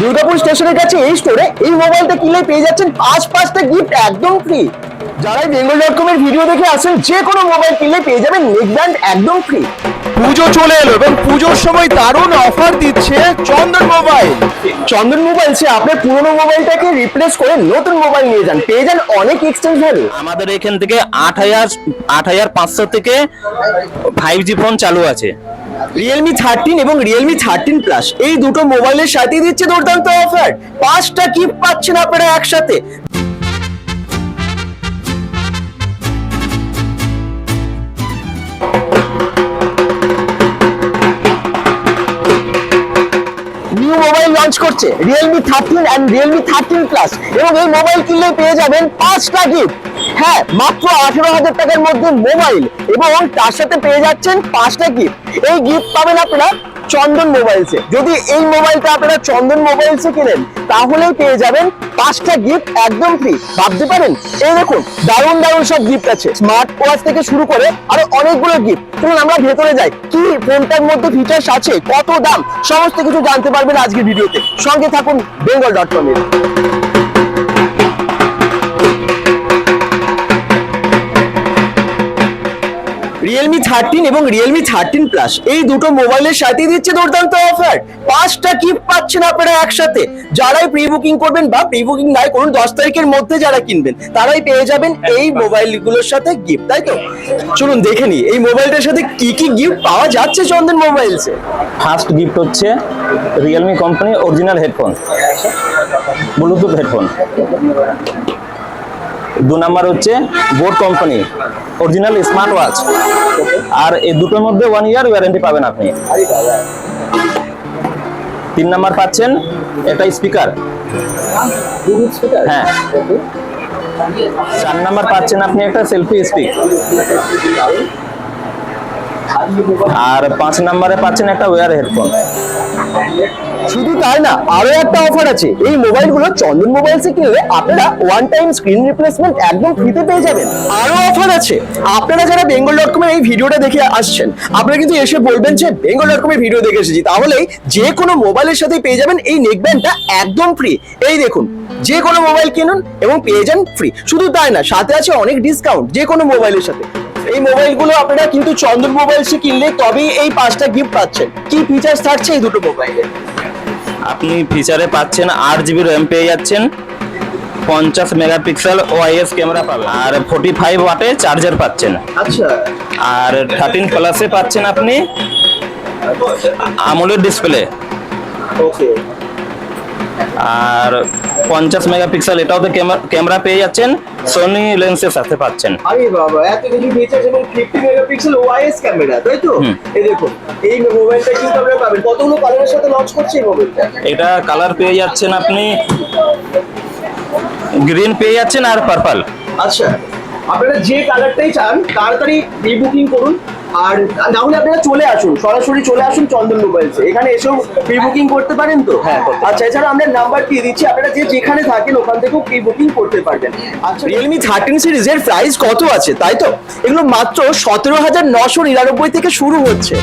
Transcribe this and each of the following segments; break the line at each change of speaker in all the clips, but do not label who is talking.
দুর্গাপুর স্টেশনের কাছে এই স্টোরে এই মোবাইলটা কিনলে পেয়ে যাচ্ছেন পাঁচ পাঁচটা গিফট একদম ফ্রি যারা বেঙ্গল ডট কম এর ভিডিও দেখে আসেন যে কোনো মোবাইল কিনলে পেয়ে যাবেন নেক ব্যান্ড একদম ফ্রি
পুজো চলে এলো এবং পুজোর সময় দারুণ অফার দিচ্ছে চন্দন মোবাইল
চন্দন মোবাইলসে আপনি পুরোনো মোবাইলটাকে রিপ্লেস করে নতুন মোবাইল নিয়ে যান। পেয়ে যান অনেক এক্সচেঞ্জ ভ্যালু
আমাদের এখান থেকে আট হাজার আট হাজার পাঁচশো থেকে ফাইভ জি ফোন চালু আছে।
রিয়েলমি থার্টিন এবং রিয়েলমি থার্টিন প্লাস এই দুটো মোবাইলের সাথে দিচ্ছে দুর্দান্ত অফার পাঁচটা গিফট পাচ্ছেন আপনারা একসাথে। নিউ মোবাইল লঞ্চ করছে। Realme thirteen and Realme thirteen plus এবং এই মোবাইল কিনলে পেয়ে যাবেন পাঁচটা গিফট হ্যাঁ মাত্র আঠেরো হাজার টাকার মধ্যে মোবাইল এবং তার সাথে পেয়ে যাচ্ছেন পাঁচটা গিফট এই গিফট পাবেন আপনারা চন্দন মোবাইলসে যদি এই মোবাইলটা আপনারা চন্দন মোবাইলসে কেনেন, তাহলেই পেয়ে যাবেন পাঁচটা গিফট একদম ফ্রি ভাবতে পারেন? এই দেখুন, দারুণ দারুণ সব গিফট আছে। স্মার্ট ওয়াচ থেকে শুরু করে আরও অনেকগুলো গিফট চলুন আমরা ভেতরে যাই। কি ফোনটার মধ্যে ফিচার্স আছে? কত দাম? সমস্ত কিছু জানতে পারবেন আজকের ভিডিওতে। সঙ্গে থাকুন বেঙ্গল ডট কম এর রিয়েলমি থার্টিন এবং রিয়েলমি থার্টিন প্লাস এই দুটো মোবাইলের সাথে দিচ্ছে দুর্দান্ত অফার পাঁচটা গিফট পাচ্ছেন আপনারা একসাথে। যারাই প্রি বুকিং করবেন বা প্রি বুকিং নাই করুন দশ তারিখের মধ্যে যারা কিনবেন তারাই পেয়ে যাবেন এই মোবাইলগুলোর সাথে গিফট তাই তো? চলুন দেখে নি এই মোবাইলটার সাথে কি কি গিফট পাওয়া যাচ্ছে চন্দন মোবাইলসে
ফার্স্ট গিফট হচ্ছে Realme company original headphone bluetooth headphone দু নাম্বার হচ্ছে boAt company original smart watch আর এই দুটোর মধ্যে ওয়ান ইয়ার ওয়ারেন্টি পাবেন আপনি। তিন নাম্বার পাচ্ছেন একটা স্পিকার হ্যাঁ। চার নাম্বার পাচ্ছেন আপনি একটা সেলফি স্টিক আর পাঁচ নাম্বারে পাচ্ছেন একটা ওয়ার হেডফোন
শুধু তাই না, আরও একটা অফার আছে। এই মোবাইল মোবাইলগুলো চন্দন মোবাইলসে কিনলে আপনারা ওয়ান টাইম স্ক্রিন রিপ্লেসমেন্ট একদম ফ্রিতে পেয়ে যাবেন। আরও অফার আছে। আপনারা যারা বেঙ্গল ডট কমের এই ভিডিওটা দেখে আসছেন, আপনারা কিন্তু এসে বলবেন যে বেঙ্গল ডট কমের ভিডিও দেখে এসেছি। তাহলেই যে কোনো মোবাইলের সাথে পেয়ে যাবেন এই নেক ব্যান্ডটা একদম ফ্রি এই দেখুন, যে কোনো মোবাইল কিনুন এবং পেয়ে যান ফ্রি শুধু তাই না, সাথে আছে অনেক ডিসকাউন্ট যে কোনো মোবাইলের সাথে। এই মোবাইলগুলো আপনারা কিন্তু চন্দন মোবাইল সে কিনলে তবেই এই পাঁচটা গিফট পাচ্ছেন। কি ফিচার্স থাকছে এই দুটো মোবাইলে
আপনি ফিচারে পাচ্ছেন আট জিবি র্যাম পেয়ে যাচ্ছেন পঞ্চাশ মেগাপিক্সেল ওআইএস ক্যামেরা পাবেন। আর ফোর্টি ফাইভ ওয়াটে চার্জার পাচ্ছেন।
আচ্ছা।
আর থার্টিন প্লাসে পাচ্ছেন আপনি আমলের ডিসপ্লে
ওকে
আর পঞ্চাশ মেগাপিক্সেল এটাও তো ক্যামেরা পেয়ে যাচ্ছেন সোনি লেন্সের সাথে পাচ্ছেন।
আরে বাবা এত কিছু 50 মেগাপিক্সেল ওয়াইএস ক্যামেরা তাই তো। এই দেখুন এই মোবাইলটা কিন্তু আপনারা পাবেন। কতগুলো কালারের সাথে লঞ্চ করছে এই মোবাইলটা
এটা কালার পেয়ে যাচ্ছেন আপনি গ্রিন পেয়ে যাচ্ছেন আর পার্পল
আচ্ছা। আপনারা যে কালারটাই চান তাড়াতাড়ি প্রি বুকিং করুন। আর না হলে আপনারা চলে আসুন সরাসরি চলে আসুন চন্দন মোবাইলসে এখানে এসেও প্রি বুকিং করতে পারেন তো?
হ্যাঁ,
আচ্ছা এছাড়া আমরা নাম্বার দিয়ে দিচ্ছি আপনারা যে যেখানে থাকেন ওখান থেকেও প্রি বুকিং করতে পারবেন। আচ্ছা রিয়েলমি থার্টিন সিরিজের প্রাইস কত আছে তাই তো? এগুলো মাত্র সতেরো হাজার নশো নিরানব্বই থেকে শুরু হচ্ছে।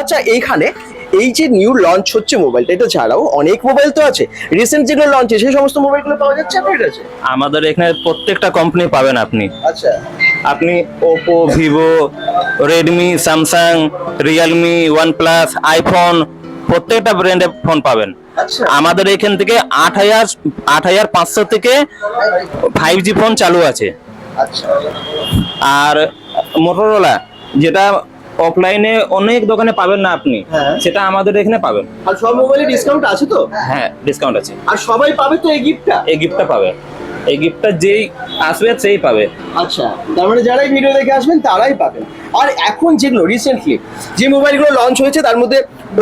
আচ্ছা এইখানে এই যে নিউ লঞ্চ হচ্ছে মোবাইলটা এটা ছাড়াও অনেক মোবাইল তো আছে। রিসেন্ট যেগুলো লঞ্চ সেই সমস্ত মোবাইলগুলো পাওয়া যাচ্ছে আপনার কাছে?
আমাদের এখানে প্রত্যেকটা কোম্পানি পাবেন আপনি।
আচ্ছা।
আপনি Oppo Vivo Redmi Samsung Realme OnePlus iPhone প্রত্যেকটা ব্র্যান্ডের ফোন পাবেন।
আচ্ছা।
আমাদের এখান থেকে আট হাজার আট হাজার পাঁচশো থেকে ফাইভ জি ফোন চালু আছে।
আচ্ছা।
আর মোটরোলা যেটা অফলাইনে অনেক দোকানে পাবেন না আপনি।
হ্যাঁ।
সেটা আমাদের এখানে পাবেন।
আর সব মোবাইলে ডিসকাউন্ট আছে তো?
হ্যাঁ ডিসকাউন্ট আছে।
আর সবাই পাবে তো এই গিফটটা
এই গিফটটা পাবে। এই গিফটটা যেই আসবে সেই পাবে।
আচ্ছা তার মানে যারাই ভিডিও দেখে আসবেন তারাই পাবেন আর এখন যেগুলো রিসেন্টলি যে মোবাইলগুলো লঞ্চ হয়েছে, তার মধ্যে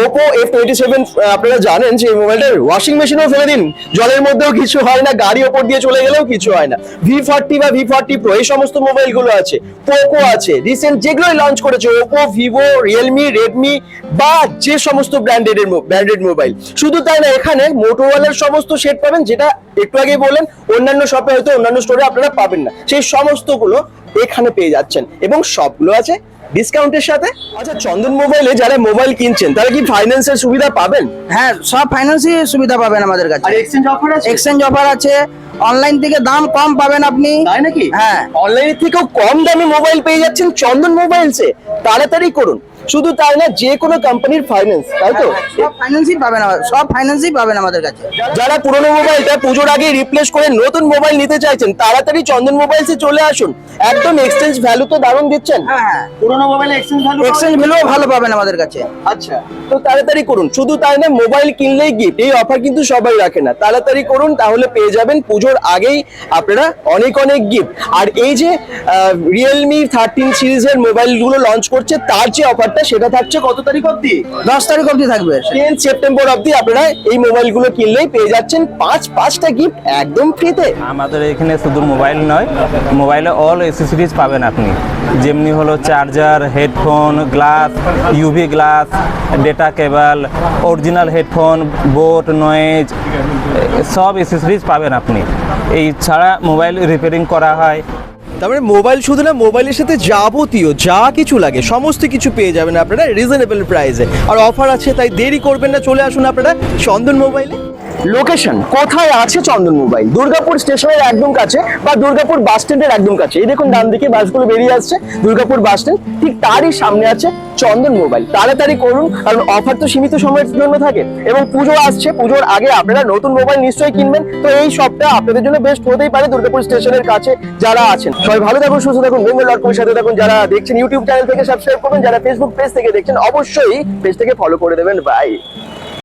ওপো এফ টোয়েন্টি সেভেন আপনারা জানেন যে এই মোবাইলটার ওয়াশিং মেশিনেও ফেলে দিন। জলের মধ্যেও কিছু হয় না, গাড়ি ওপর দিয়ে চলে গেলেও কিছু হয় না। ভি ফর্টি বা ভি ফর্টি প্রো এই সমস্ত মোবাইলগুলো আছে পোকো আছে রিসেন্ট যেগুলোই লঞ্চ করেছে ওপো ভিভো রিয়েলমি রেডমি বা যে সমস্ত ব্র্যান্ডেড ব্র্যান্ডেড মোবাইল শুধু তাই না, এখানে মোটোওয়ালার সমস্ত সেট পাবেন, যেটা একটু আগে বললেন অন্যান্য শপে হয়তো অন্যান্য স্টোরে আপনারা পাবেন না। সেই সমস্তগুলো এখানে পেয়ে যাচ্ছেন। এবং সবগুলো আছে ডিসকাউন্টের সাথে। আচ্ছা চন্দন মোবাইলে যারা মোবাইল কিনছেন তারা কি ফাইন্যান্সের সুবিধা পাবেন?
হ্যাঁ সব ফাইন্যান্সই সুবিধা পাবেন আমাদের কাছে।
আর এক্সচেঞ্জ অফার আছে?
এক্সচেঞ্জ অফার আছে। অনলাইন থেকে দাম কম পাবেন আপনি।
তাই নাকি?
হ্যাঁ।
অনলাইন থেকেও কম দামে মোবাইল পেয়ে যাচ্ছেন চন্দন মোবাইলসে। তাড়াতাড়ি করুন। শুধু তাই না যে কোনো কোম্পানির ফাইন্যান্স তাই তো?
সব ফাইন্যান্সই পাবেন সব ফাইন্যান্সই পাবেন আমাদের কাছে।
যারা পুরনো মোবাইলটা পুজোর আগে রিপ্লেস করে নতুন মোবাইল নিতে চাইছেন তাড়াতাড়ি চন্দন মোবাইলসে চলে আসুন। একদম এক্সচেঞ্জ ভ্যালু তো দারুণ দিচ্ছেন।
হ্যাঁ হ্যাঁ।
পুরনো মোবাইলে এক্সচেঞ্জ ভ্যালু
এক্সচেঞ্জ ভ্যালুও ভালো পাবেন আমাদের কাছে।
আচ্ছা তো তাড়াতাড়ি করুন। শুধু তাই না মোবাইল কিনলেই গিফট এই অফার কিন্তু সবাই রাখে না। তাড়াতাড়ি করুন তাহলে পেয়ে যাবেন পুজোর আগেই আপনারা অনেক অনেক গিফট আর এই যে রিয়েলমি থার্টিন সিরিজের মোবাইলগুলো লঞ্চ করছে তার যে অফারটা সেটা থাকছে কত তারিখ অবধি?
দশ তারিখ অবধি থাকবে
টেন সেপ্টেম্বর অবধি আপনারা এই মোবাইলগুলো কিনলেই পেয়ে যাচ্ছেন পাঁচ পাঁচটা গিফট একদম ফ্রিতে
আমাদের এখানে শুধু মোবাইল নয় মোবাইলে অল এসেসরিজ পাবেন আপনি। যেমনি হলো charger headphone glass UV glass data cable original headphone boAt Noise সব এসেসরিজ পাবেন আপনি। এই ছাড়া মোবাইল রিপেয়ারিং করা হয়।
তার মানে মোবাইল শুধু না মোবাইলের সাথে যাবতীয় যা কিছু লাগে, সমস্ত কিছু পেয়ে যাবেন আপনারা রিজনেবল প্রাইসে আর অফার আছে, তাই দেরি করবেন না, চলে আসুন আপনারা চন্দন মোবাইলে
লোকেশন কোথায় আছে চন্দন মোবাইল? দুর্গাপুর স্টেশনের একদম কাছে বা দুর্গাপুর বাস স্ট্যান্ডের একদম কাছে? এই দেখুন ডান দিকে বাসগুলো বেরিয়ে আসছে, দুর্গাপুর বাস স্ট্যান্ড। ঠিক তারই সামনে আছে চন্দন মোবাইল। তাড়াতাড়ি করুন, কারণ অফার তো সীমিত সময়ের জন্য থাকে। এবং পুজো আসছে, পুজোর আগে আপনারা নতুন মোবাইল নিশ্চয়ই কিনবেন। তো এই সবটা আপনাদের জন্য বেস্ট হতেই পারে দুর্গাপুর স্টেশনের কাছে যারা আছেন। সবাই ভালো থাকুন, সুস্থ থাকুন বেঙ্গল ডট কমের সাথে থাকুন। যারা দেখছেন ইউটিউব চ্যানেল থেকে সাবস্ক্রাইব করবেন যারা ফেসবুক পেজ থেকে দেখছেন, অবশ্যই পেজটাকে ফলো করে দেবেন। বাই